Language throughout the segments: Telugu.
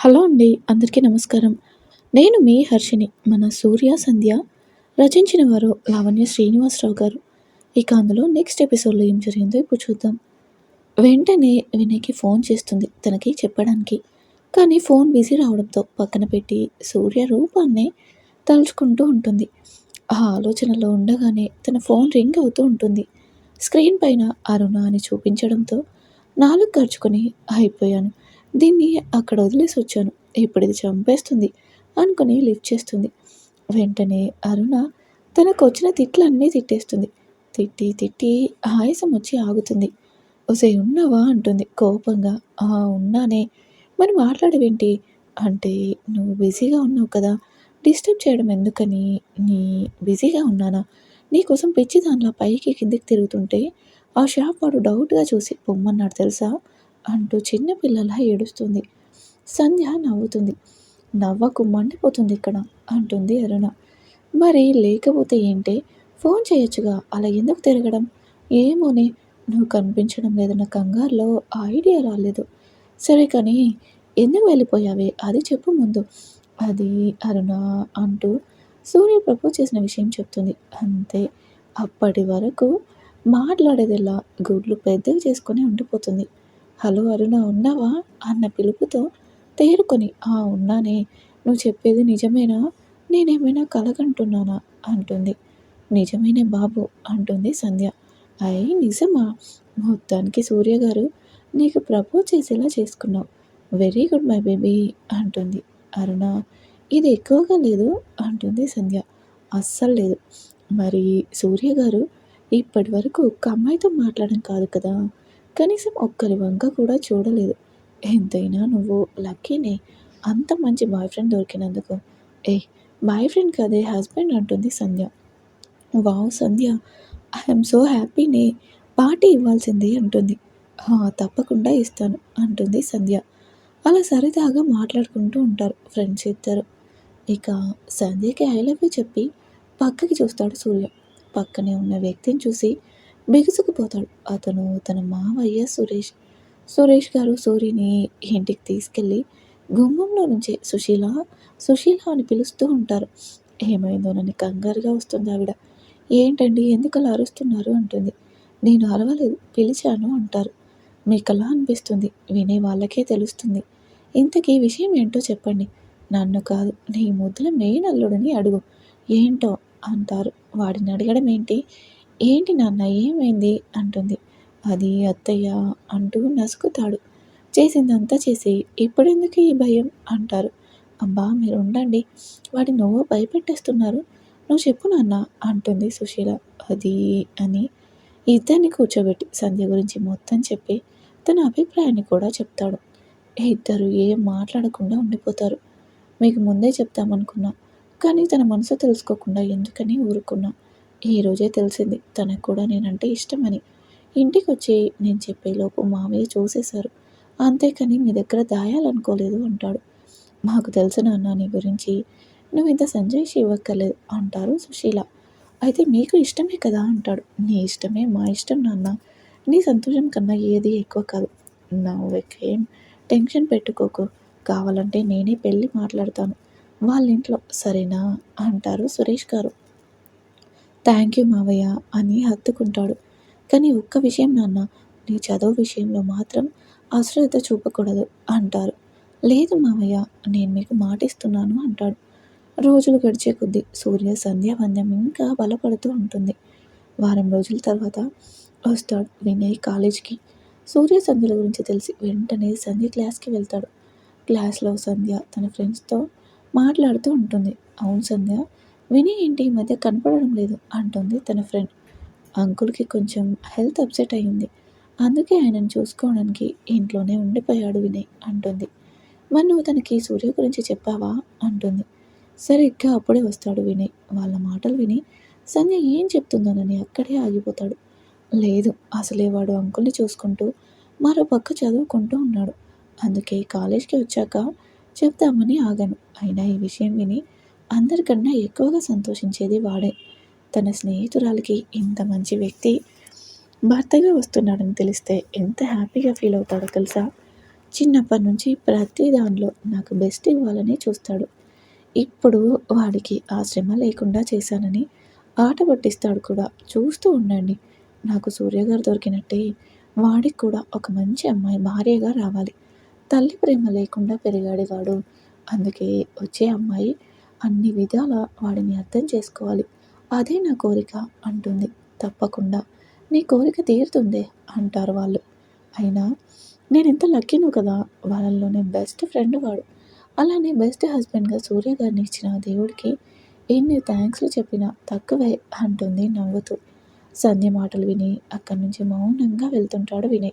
హలో అండి అందరికీ నమస్కారం. నేను మీ హర్షిని మన సూర్య సంధ్య. రచించిన వారు లావణ్య శ్రీనివాసరావు గారు. ఇక అందులో నెక్స్ట్ ఎపిసోడ్లో ఏం జరిగిందో ఇప్పుడు చూద్దాం. వెంటనే వినయ్కి ఫోన్ చేస్తుంది తనకి చెప్పడానికి. కానీ ఫోన్ బిజీ రావడంతో పక్కన పెట్టి సూర్య రూపాన్ని తలుచుకుంటూ ఉంటుంది. ఆ ఆలోచనలో ఉండగానే తన ఫోన్ రింగ్ అవుతూ ఉంటుంది. స్క్రీన్ పైన అరుణ అని చూపించడంతో నాలుగు ఖర్చుకొని అయిపోయాను. దీన్ని అక్కడ వదిలేసి వచ్చాను. ఇప్పుడు ఇది చంపేస్తుంది అనుకుని లిఫ్ట్ చేస్తుంది. వెంటనే అరుణ తనకు వచ్చిన తిట్లన్నీ తిట్టేస్తుంది. తిట్టి తిట్టి ఆయాసం వచ్చి ఆగుతుంది. ఒసే ఉన్నావా? అంటుంది. కోపంగా ఆ ఉన్నానే. మరి మాట్లాడవేంటి? అంటే నువ్వు బిజీగా ఉన్నావు కదా. డిస్టర్బ్ చేయడం ఎందుకని? నీ బిజీగా ఉన్నానా? నీకోసం పిచ్చి దానిలో పైకి కిందికి తిరుగుతుంటే ఆ షాప్ వాడు డౌట్గా చూసి పొమ్మన్నాడు తెలుసా? అంటూ చిన్నపిల్లలా ఏడుస్తుంది. సంధ్య నవ్వుతుంది. నవ్వకు మండిపోతుంది ఇక్కడ అంటుంది అరుణ. మరి లేకపోతే ఏంటే? ఫోన్ చేయొచ్చుగా. అలా ఎందుకు తిరగడం? ఏమోనే నువ్వు కనిపించడం లేదన్న కంగారులో ఐడియా రాలేదు. సరే కానీ ఎందుకు వెళ్ళిపోయావే? అది చెప్పు ముందు. అది అరుణ అంటూ సూర్య ప్రపోజ్ చేసిన విషయం చెప్తుంది. అంతే. అప్పటి వరకు మాట్లాడేదిలా గుడ్లు పెద్దగా చేసుకొని ఉండిపోతుంది. హలో అరుణ ఉన్నావా? అన్న పిలుపుతో తేరుకొని ఆ ఉన్నానే. నువ్వు చెప్పేది నిజమేనా? నేనేమైనా కలగంటున్నానా? అంటుంది. నిజమేనే బాబు అంటుంది సంధ్య. అయ్యి నిజమా? మొత్తానికి సూర్య గారు నీకు ప్రపోజ్ చేసేలా చేసుకున్నావు. వెరీ గుడ్ మై బేబీ అంటుంది. అరుణ ఇది ఎక్కువగా లేదు అంటుంది సంధ్య. అస్సలు లేదు. మరి సూర్య గారు ఇప్పటి వరకు ఒక్క అమ్మాయితో మాట్లాడడం కాదు కదా? కనీసం ఒక్కరి వంక కూడా చూడలేదు. ఎంతైనా నువ్వు లక్కీనే. అంత మంచి బాయ్ ఫ్రెండ్ దొరికినందుకు. ఏ బాయ్ ఫ్రెండ్ కదే హస్బెండ్ అంటుంది Sandhya. Wow Sandhya. I'm so హ్యాపీనే. Party ఇవ్వాల్సిందే అంటుంది. తప్పకుండా ఇస్తాను అంటుంది సంధ్య. అలా సరదాగా మాట్లాడుకుంటూ ఉంటారు ఫ్రెండ్స్ ఇద్దరు. ఇక సంధ్యకి ఐ లవ్ యూ చెప్పి పక్కకి చూస్తాడు సూర్య. పక్కనే ఉన్న వ్యక్తిని చూసి బిగుసుకుపోతాడు. అతను తన మావయ్య సురేష్. సురేష్ గారు సూరిని ఇంటికి తీసుకెళ్ళి గుమ్మంలో నుంచే సుశీల సుశీల అని పిలుస్తూ ఉంటారు. ఏమైందో నన్ను కంగారుగా వస్తుంది ఆవిడ. ఏంటండి ఎందుకు అలా అరుస్తున్నారు అంటుంది. నేను అరవలేదు పిలిచాను అంటారు. మీకు అలా అనిపిస్తుంది వినే వాళ్ళకే తెలుస్తుంది. ఇంతకీ విషయం ఏంటో చెప్పండి. నన్ను కాదు నీ ముద్దుల మెయిన్ అల్లుడిని అడుగు. ఏంటో అంటారు. వాడిని అడగడం ఏంటి ఏంటి నాన్న ఏమైంది? అంటుంది. అది అత్తయ్య అంటూ నసుకుతాడు. చేసిందంతా చేసి ఇప్పుడెందుకు ఈ భయం? అంటారు. అబ్బా మీరు ఉండండి వాడి నువ్వు భయపెట్టేస్తున్నారు. నువ్వు చెప్పు నాన్న అంటుంది సుశీల. అది అని ఇద్దరిని కూర్చోబెట్టి సంధ్య గురించి మొత్తం చెప్పి తన అభిప్రాయాన్ని కూడా చెప్తాడు. ఇద్దరు ఏం మాట్లాడకుండా ఉండిపోతారు. మీకు ముందే చెప్తామనుకున్నా కానీ తన మనసు తెలుసుకోకుండా ఎందుకని ఊరుకున్నా. ఈరోజే తెలిసింది తనకు కూడా నేనంటే ఇష్టమని. ఇంటికి వచ్చి నేను చెప్పేలోపు మామయ్య చూసేశారు. అంతేకాని మీ దగ్గర దాయాలనుకోలేదు అంటాడు. మాకు తెలుసు నాన్న నీ గురించి. నువ్వు ఇంత సంజయ్ ఇవ్వక్కర్లేదు అంటారు సుశీల. అయితే మీకు ఇష్టమే కదా అంటాడు. నీ ఇష్టమే మా ఇష్టం నాన్న. నీ సంతోషం కన్నా ఏది ఎక్కువ కాదు. నువ్వేం టెన్షన్ పెట్టుకోకు. కావాలంటే నేనే పెళ్ళి మాట్లాడతాను. వాళ్ళ ఇంట్లో సరేనా అంటారు సురేష్ గారు. థ్యాంక్ యూ మావయ్య అని హత్తుకుంటాడు. కానీ ఒక్క విషయం నాన్న నీ చదువు విషయంలో మాత్రం అశ్రద్ధ చూపకూడదు అంటారు. లేదు మావయ్య నేను మీకు మాటిస్తున్నాను అంటాడు. రోజులు గడిచే కొద్దీ సూర్య సంధ్యావంద్యం ఇంకా బలపడుతూ ఉంటుంది. వారం రోజుల తర్వాత వస్తాడు వినయ్ కాలేజ్కి. సూర్య సంధ్యల గురించి తెలిసి వెంటనే సంధ్య క్లాస్కి వెళ్తాడు. క్లాస్లో సంధ్య తన ఫ్రెండ్స్తో మాట్లాడుతూ ఉంటుంది. అవును సంధ్య విని ఏంటి ఈ మధ్య కనపడడం లేదు అంటుంది తన ఫ్రెండ్. అంకుల్కి కొంచెం హెల్త్ అప్సెట్ అయ్యింది. అందుకే ఆయనను చూసుకోవడానికి ఇంట్లోనే ఉండిపోయాడు వినయ్ అంటుంది. మరి నువ్వు తనకి సూర్య గురించి చెప్పావా? అంటుంది. సరిగ్గా అప్పుడే వస్తాడు వినయ్. వాళ్ళ మాటలు విని సంజయ్ ఏం చెప్తుందోనని అక్కడే ఆగిపోతాడు. లేదు అసలే వాడు అంకుల్ని చూసుకుంటూ మరో పక్క చదువుకుంటూ ఉన్నాడు. అందుకే కాలేజ్కి వచ్చాక చెప్తామని ఆగాను. అయినా ఈ విషయం విని అందరికన్నా ఎక్కువగా సంతోషించేది వాడే. తన స్నేహితురాలకి ఇంత మంచి వ్యక్తి భర్తగా వస్తున్నాడని తెలిస్తే ఎంత హ్యాపీగా ఫీల్ అవుతాడో తెలుసా? చిన్నప్పటి నుంచి ప్రతి దానిలో నాకు బెస్ట్ ఇవ్వాలని చూస్తాడు. ఇప్పుడు వాడికి ఆ శ్రమ లేకుండా చేశానని ఆట పట్టిస్తాడు కూడా. చూస్తూ ఉండండి. నాకు సూర్యగారు దొరికినట్టే వాడికి కూడా ఒక మంచి అమ్మాయి భార్యగా రావాలి. తల్లి ప్రేమ లేకుండా పెరిగాడు వాడు. అందుకే వచ్చే అమ్మాయి అన్ని విధాల వాడిని అర్థం చేసుకోవాలి. అదే నా కోరిక అంటుంది. తప్పకుండా. నీ కోరిక తీరుతుందే అంటారు వాళ్ళు. అయినా నేను ఎంత లక్కీను కదా? వాళ్ళలోనే బెస్ట్ ఫ్రెండ్ వాడు. అలానే బెస్ట్ హస్బెండ్గా సూర్య గారిని ఇచ్చిన దేవుడికి ఎన్ని థ్యాంక్స్లు చెప్పినా తక్కువే అంటుంది నవ్వుతూ. సంధ్య మాటలు విని అక్కడి నుంచి మౌనంగా వెళ్తుంటాడు వినయ్.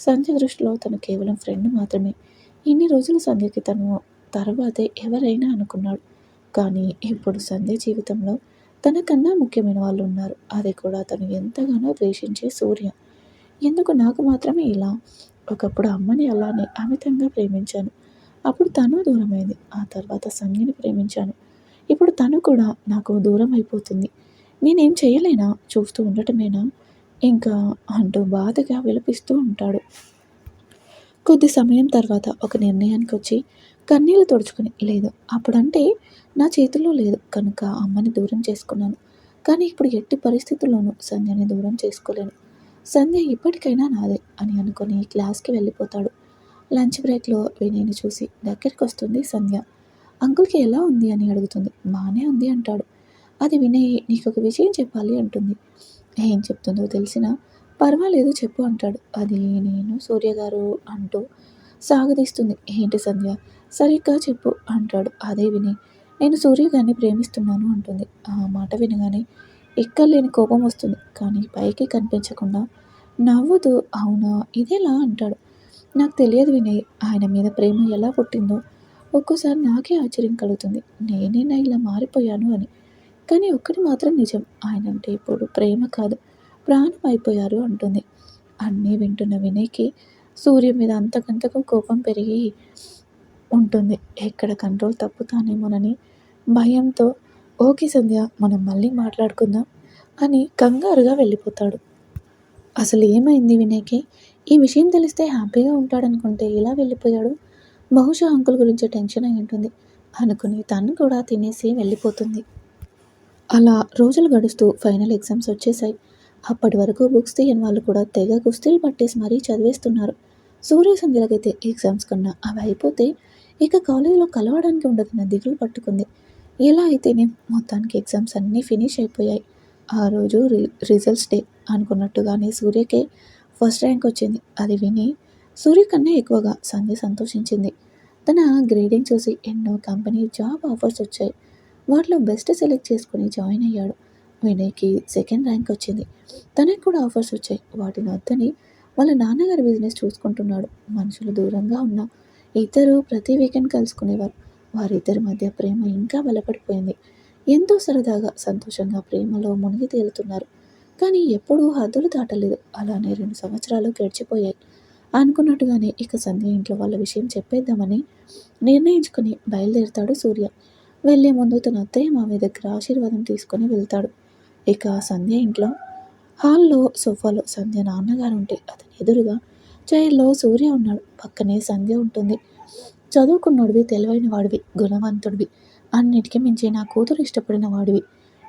సంధ్య దృష్టిలో తను కేవలం ఫ్రెండ్ మాత్రమే. ఇన్ని రోజులు సంధ్యకి తను తర్వాతే ఎవరైనా అనుకున్నాడు. కానీ ఇప్పుడు సంధ్య జీవితంలో తనకన్నా ముఖ్యమైన వాళ్ళు ఉన్నారు అది కూడా తను ఎంతగానో ద్వేషించే సూర్య. ఎందుకు నాకు మాత్రమే ఇలా? ఒకప్పుడు అమ్మని అలానే అమితంగా ప్రేమించాను. అప్పుడు తను దూరమైంది. ఆ తర్వాత సంధ్యని ప్రేమించాను. ఇప్పుడు తను కూడా నాకు దూరం అయిపోతుంది. నేనేం చేయలేనా? చూస్తూ ఉండటమేనా? ఇంకా అంటూ బాధగా విలపిస్తూ ఉంటాడు. కొద్ది సమయం తర్వాత ఒక నిర్ణయానికి వచ్చి కన్నీళ్ళు తుడుచుకుని లేదు అప్పుడంటే నా చేతుల్లో లేదు. కనుక అమ్మని దూరం చేసుకున్నాను. కానీ ఇప్పుడు ఎట్టి పరిస్థితుల్లోనూ సంధ్యని దూరం చేసుకోలేను. సంధ్య ఇప్పటికైనా నాదే అని అనుకుని క్లాస్కి వెళ్ళిపోతాడు. లంచ్ బ్రేక్లో వినయ్ని చూసి దగ్గరికి వస్తుంది సంధ్య. అంకుల్కి ఎలా ఉంది? అని అడుగుతుంది. బాగానే ఉంది అంటాడు. అది వినయ్ నీకు ఒక విషయం చెప్పాలి అంటుంది. ఏం చెప్తుందో తెలిసినా పర్వాలేదు చెప్పు అంటాడు. అది నేను సూర్య గారు అంటూ సాగదీస్తుంది. ఏంటి సంధ్య? సరిగ్గా చెప్పు అంటాడు. అదే విని నేను సూర్య గారిని ప్రేమిస్తున్నాను అంటుంది. ఆ మాట వినగానే ఎక్కర్లేని కోపం వస్తుంది. కానీ పైకి కనిపించకుండా నవ్వుతూ అవునా ఇదేలా అంటాడు. నాకు తెలియదు వినయ్ ఆయన మీద ప్రేమ ఎలా పుట్టిందో ఒక్కోసారి నాకే ఆశ్చర్యం కలుగుతుంది. నేనేనా ఇలా మారిపోయాను అని. కానీ ఒక్కటి మాత్రం నిజం ఆయన అంటే ఇప్పుడు ప్రేమ కాదు ప్రాణం అయిపోయారు అంటుంది. అన్నీ వింటున్న వినయ్కి సూర్య మీద అంతకంతకు కోపం పెరిగి ఉంటుంది. ఎక్కడ కంట్రోల్ తప్పుతానేమోనని భయంతో ఓకే సంధ్య మనం మళ్ళీ మాట్లాడుకుందాం అని కంగారుగా వెళ్ళిపోతాడు. అసలు ఏమైంది వినయ్కి? ఈ విషయం తెలిస్తే హ్యాపీగా ఉంటాడనుకుంటే ఇలా వెళ్ళిపోయాడు? బహుశా అంకుల్ గురించి టెన్షన్ అయి ఉంటుంది. అనుకుని తను కూడా తినేసి వెళ్ళిపోతుంది. అలా రోజులు గడుస్తూ ఫైనల్ ఎగ్జామ్స్ వచ్చేసాయి అప్పటి వరకు బుక్స్ తీయని వాళ్ళు కూడా తెగ కుస్తీలు పట్టేసి మరీ చదివేస్తున్నారు. సూర్య సంధ్యలకైతే ఎగ్జామ్స్ కన్నా అవి అయిపోతే ఇక కాలేజీలో కలవడానికి ఉండదన్న దిగులు పట్టుకుంది. ఎలా అయితేనే మొత్తానికి ఎగ్జామ్స్ అన్నీ ఫినిష్ అయిపోయాయి. ఆ రోజు రి రిజల్ట్స్ డే అనుకున్నట్టుగానే సూర్యకే ఫస్ట్ ర్యాంక్ వచ్చింది. అది విని సూర్య కన్నా ఎక్కువగా సంధ్య సంతోషించింది. తన గ్రేడింగ్ చూసి ఎన్నో కంపెనీ జాబ్ ఆఫర్స్ వచ్చాయి. వాటిలో బెస్ట్ సెలెక్ట్ చేసుకుని జాయిన్ అయ్యాడు. వినయ్కి సెకండ్ ర్యాంక్ వచ్చింది. తనకు కూడా ఆఫర్స్ వచ్చాయి. వాటిని వద్దని వాళ్ళ నాన్నగారి బిజినెస్ చూసుకుంటున్నాడు. మనుషులు దూరంగా ఉన్న ఇద్దరు ప్రతి వీకెండ్ కలుసుకునేవారు. వారిద్దరి మధ్య ప్రేమ ఇంకా బలపడిపోయింది. ఎంతో సరదాగా సంతోషంగా ప్రేమలో మునిగి తేలుతున్నారు. కానీ ఎప్పుడూ హద్దులు దాటలేదు. అలానే రెండు సంవత్సరాలు గడిచిపోయాయి. అనుకున్నట్టుగానే ఇక సంధ్య ఇంట్లో వాళ్ళ విషయం చెప్పేద్దామని నిర్ణయించుకుని బయలుదేరుతాడు సూర్య. వెళ్ళే ముందు తన అత్తయ్య మామయ్య దగ్గర ఆశీర్వాదం తీసుకొని వెళ్తాడు. ఇక సంధ్య ఇంట్లో హాల్లో సోఫాలో సంధ్య నాన్నగారు ఉంటే అతని ఎదురుగా చైర్లో సూర్య ఉన్నాడు. పక్కనే సంధ్య ఉంటుంది. చదువుకున్నోడివి తెలివైన వాడివి గుణవంతుడివి. అన్నిటికీ మించి నా కూతురు ఇష్టపడిన వాడివి.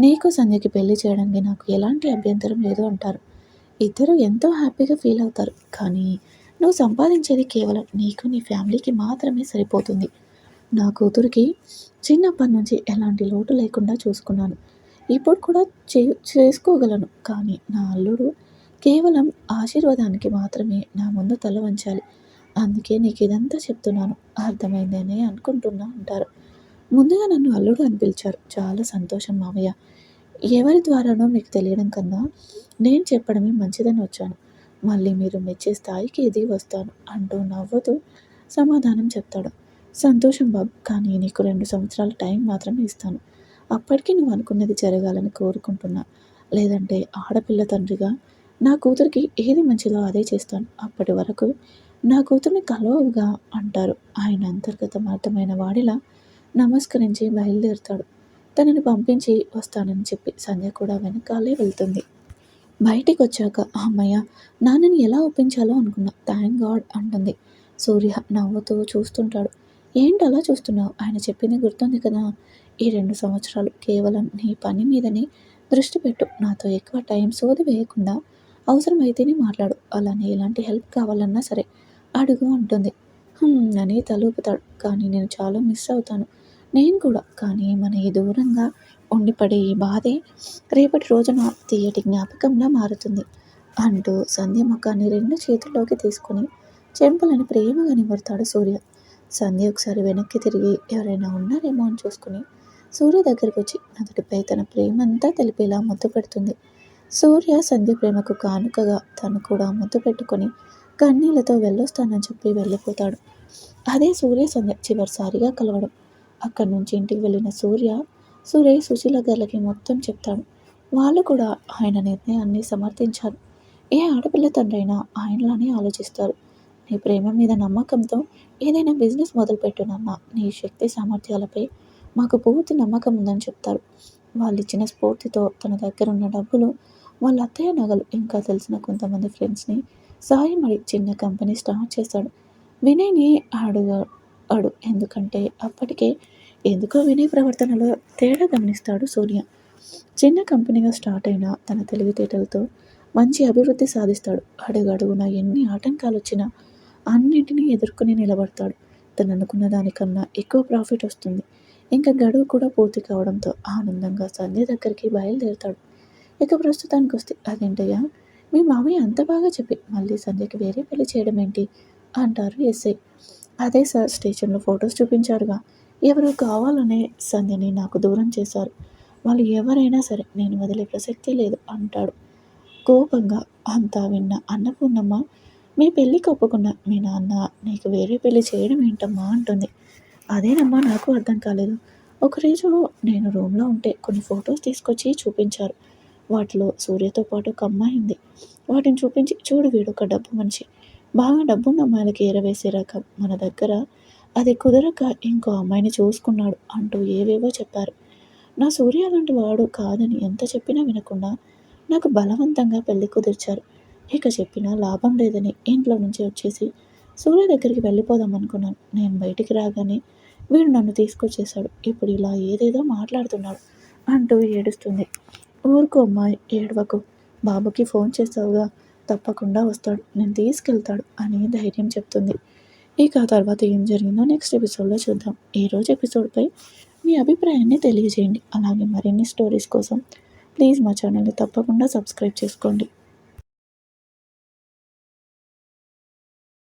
నీకు సంధ్యకి పెళ్ళి చేయడానికి నాకు ఎలాంటి అభ్యంతరం లేదు అంటారు. ఇద్దరు ఎంతో హ్యాపీగా ఫీల్ అవుతారు. కానీ నువ్వు సంపాదించేది కేవలం నీకు నీ ఫ్యామిలీకి మాత్రమే సరిపోతుంది. నా కూతురికి చిన్నప్పటి నుంచి ఎలాంటి లోటు లేకుండా చూసుకున్నాను. ఇప్పుడు కూడా చే చేసుకోగలను. కానీ నా అల్లుడు కేవలం ఆశీర్వాదానికి మాత్రమే నా ముందు తల వంచాలి. అందుకే నీకు ఇదంతా చెప్తున్నాను. అర్థమైందని అనుకుంటున్నా అంటారు. ముందుగా నన్ను అల్లుడు అని పిలిచారు. చాలా సంతోషం మామయ్య. ఎవరి ద్వారానో మీకు తెలియడం కన్నా నేను చెప్పడమే మంచిదని వచ్చాను. మళ్ళీ మీరు మెచ్చే స్థాయికి ఎదిగి వస్తాను అంటూ నవ్వుతూ సమాధానం చెప్తాడు. సంతోషం బాబు కానీ నీకు రెండు సంవత్సరాల టైం మాత్రమే ఇస్తాను. అప్పటికి నువ్వు అనుకున్నది జరగాలని కోరుకుంటున్నా. లేదంటే ఆడపిల్ల తండ్రిగా నా కూతురికి ఏది మంచిదో అదే చేస్తాను. అప్పటి వరకు నా కూతుర్ని కలవగా అంటారు. ఆయన అంతర్గతం అర్థమైన వాడిలా నమస్కరించి బయలుదేరుతాడు. తనని పంపించి వస్తానని చెప్పి సంధ్య కూడా వెనకాలే వెళ్తుంది. బయటికి వచ్చాక అమ్మయ్య నాన్నని ఎలా ఒప్పించాలో అనుకున్నా. థ్యాంక్ గాడ్ అంటుంది. సూర్య నవ్వుతూ చూస్తుంటాడు. ఏంటి అలా చూస్తున్నావు? ఆయన చెప్పింది గుర్తుంది కదా. ఈ రెండు సంవత్సరాలు కేవలం నీ పని మీదనే దృష్టి పెట్టు. నాతో ఎక్కువ టైం సోది వేయకుండా అవసరమైతేనే మాట్లాడు. అలానే ఎలాంటి హెల్ప్ కావాలన్నా సరే అడుగు అంటుంది. అని తలూపుతాడు. కానీ నేను చాలా మిస్ అవుతాను. నేను కూడా. కానీ మన ఈ దూరంగా ఉండిపడే ఈ బాధే రేపటి రోజున తీయటి జ్ఞాపకంలా మారుతుంది. అంటూ సంధ్య ముఖాన్ని రెండు చేతుల్లోకి తీసుకొని చెంపలని ప్రేమగా నివడతాడు సూర్య. సంధ్య ఒకసారి వెనక్కి తిరిగి ఎవరైనా ఉన్నారేమో అని చూసుకుని సూర్య దగ్గరికి వచ్చి అతడిపై తన ప్రేమంతా తెలిపేలా ముద్దు పెడుతుంది. సూర్య సంధి ప్రేమకు కానుకగా తను కూడా ముద్దు పెట్టుకొని కన్నీళ్ళతో వెళ్ళొస్తానని చెప్పి వెళ్ళిపోతాడు. అదే సూర్య సంధ్య చివరిసారిగా కలవడం. అక్కడి నుంచి ఇంటికి వెళ్ళిన సూర్య సూర్య సుశీల గారికి మొత్తం చెప్తాడు. వాళ్ళు కూడా ఆయన నిర్ణయాన్ని సమర్థించారు. ఏ ఆడపిల్ల తండ్రైనా ఆయనలానే ఆలోచిస్తారు. నీ ప్రేమ మీద నమ్మకంతో ఏదైనా బిజినెస్ మొదలుపెట్టునన్న నీ శక్తి సామర్థ్యాలపై మాకు పూర్తి నమ్మకం ఉందని చెప్తారు. వాళ్ళు ఇచ్చిన స్ఫూర్తితో తన దగ్గర ఉన్న డబ్బులు వాళ్ళ అత్తయ్య నగలు ఇంకా తెలిసిన కొంతమంది ఫ్రెండ్స్ని సాయం అడి చిన్న కంపెనీ స్టార్ట్ చేశాడు వినయ్ని అడుగాడు ఎందుకంటే అప్పటికే ఎందుకో వినయ్ ప్రవర్తనలో తేడా గమనిస్తాడు సూర్య చిన్న కంపెనీగా స్టార్ట్ అయిన తన తెలివితేటలతో మంచి అభివృద్ధి సాధిస్తాడు. అడుగడుగున ఎన్ని ఆటంకాలు వచ్చినా అన్నింటినీ ఎదుర్కొని నిలబడతాడు. తను అనుకున్న దానికన్నా ఎక్కువ ప్రాఫిట్ వస్తుంది. ఇంకా గడువు కూడా పూర్తి కావడంతో ఆనందంగా సంధ్య దగ్గరికి బయలుదేరుతాడు. ఇక ప్రస్తుతానికి వస్తే అదేంటయ్యా? మీ మామయ్య అంత బాగా చెప్పి మళ్ళీ సంధ్యకి వేరే పెళ్ళి చేయడం ఏంటి అంటారు ఎస్ఐ. అదే సార్ స్టేషన్లో ఫొటోస్ చూపించారుగా ఎవరు కావాలనే సంధ్యని నాకు దూరం చేశారు. వాళ్ళు ఎవరైనా సరే నేను వదిలే ప్రసక్తి లేదు అంటాడు. కోపంగా అంతా విన్న అన్నపూర్ణమ్మ మీ పెళ్ళికి ఒప్పుకున్న మీ నాన్న నీకు వేరే పెళ్ళి చేయడం ఏంటమ్మా అంటుంది. అదేనమ్మా నాకు అర్థం కాలేదు. ఒకరోజు నేను రూమ్లో ఉంటే కొన్ని ఫొటోస్ తీసుకొచ్చి చూపించారు. వాటిలో సూర్యతో పాటు ఒక అమ్మాయి ఉంది. వాటిని చూపించి చూడు వీడు ఒక డబ్బు మనిషి. బాగా డబ్బున్న అమ్మాయిలకి ఎరవేసే రకం మన దగ్గర. అది కుదరక ఇంకో అమ్మాయిని చూసుకున్నాడు అంటూ ఏవేవో చెప్పారు. నా సూర్య అలాంటి వాడు కాదని ఎంత చెప్పినా వినకుండా నాకు బలవంతంగా పెళ్ళి కుదిర్చారు. ఇక చెప్పినా లాభం లేదని ఇంట్లో నుంచి వచ్చేసి సూర్య దగ్గరికి వెళ్ళిపోదాం అనుకున్నాను. నేను బయటికి రాగానే వీడు నన్ను తీసుకొచ్చేశాడు. ఇప్పుడు ఇలా ఏదేదో మాట్లాడుతున్నాడు అంటూ ఏడుస్తుంది. ఊరుకో అమ్మాయి ఏడవకు. బాబుకి ఫోన్ చేస్తావుగా? తప్పకుండా వస్తాడు. నేను తీసుకెళ్తాడు అని ధైర్యం చెప్తుంది. ఇక తర్వాత ఏం జరిగిందో నెక్స్ట్ ఎపిసోడ్లో చూద్దాం. ఈరోజు ఎపిసోడ్పై మీ అభిప్రాయాన్ని తెలియజేయండి. అలాగే మరిన్ని స్టోరీస్ కోసం ప్లీజ్ మా ఛానల్ని తప్పకుండా సబ్స్క్రైబ్ చేసుకోండి.